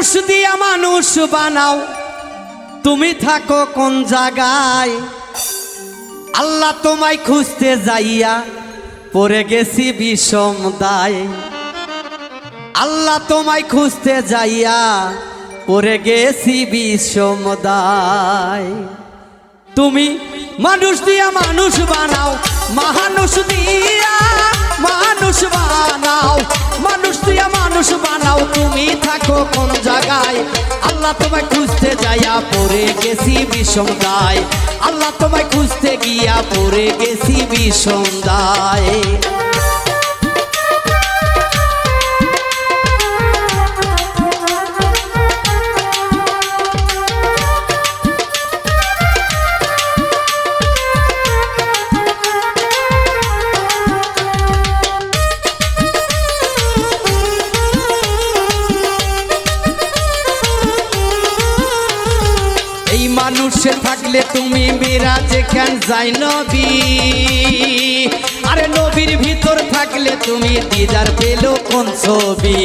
মানুষ দিয়া মানুষ বানাও। তুমি থাকো কোন জায়গায়। আল্লাহ তোমায় খুঁজতে যাইয়া পড়ে গেছি বিষম দায়। আল্লাহ তোমায় খুঁজতে যাইয়া পড়ে গেছি বিষম দায়। তুমি মানুষ দিয়া মানুষ বানাও, মানুষ দিয়া মানুষ বানাও। মানুষ দিয়া মানুষ বানাও, তুমি থাকো আল্লাহ তোমায় খুঁজতে যাইয়া পরে গেছি বিষম দায় আল্লাহ তোমায় খুঁজতে গিয়া পরে গেছি বিষম দায় এই মানুষে থাকলে তুমি মিরাজে কেন যাই নবী আরে নবীর ভিতর থাকলে তুমি দিদার পেল কোন ছবি?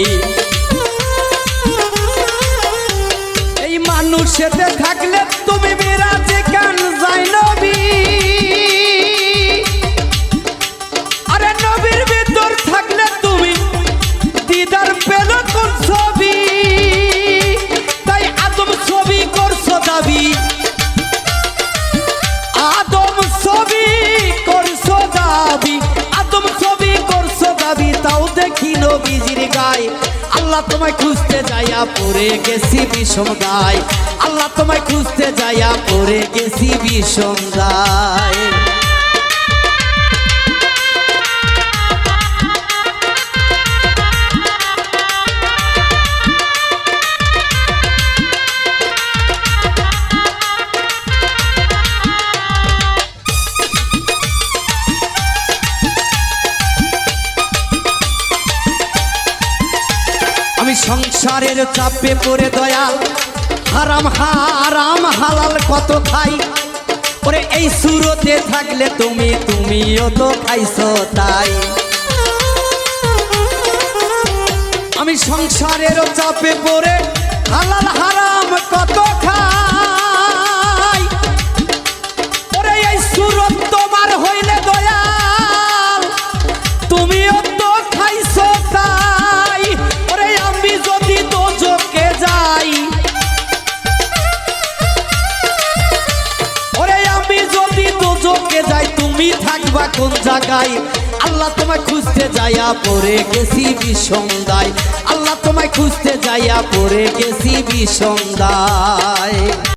আল্লাহ তোমায় খুঁজতে যাইয়া পরে গেছি বিষম গায়। আল্লাহ তোমায় খুঁজতে যাইয়া পরে গেছি বিষম গায়। সংসারের চাপে পড়ে দয়াল। হারাম হারাম হালাল কত খাই। ওরে, এই সুরতে থাকলে তুমি, তুমিও তো খাইছো তাই। আমি সংসারের চাপে পড়ে হালাল হারাম কত তুমি থাকবা কোন জায়গায়? আল্লাহ তোমায় খুঁজতে যাইয়া পরে গেছি বিষন্দায় আল্লাহ তোমায় খুঁজতে যাইয়া পরে গেছি বিষন্দায়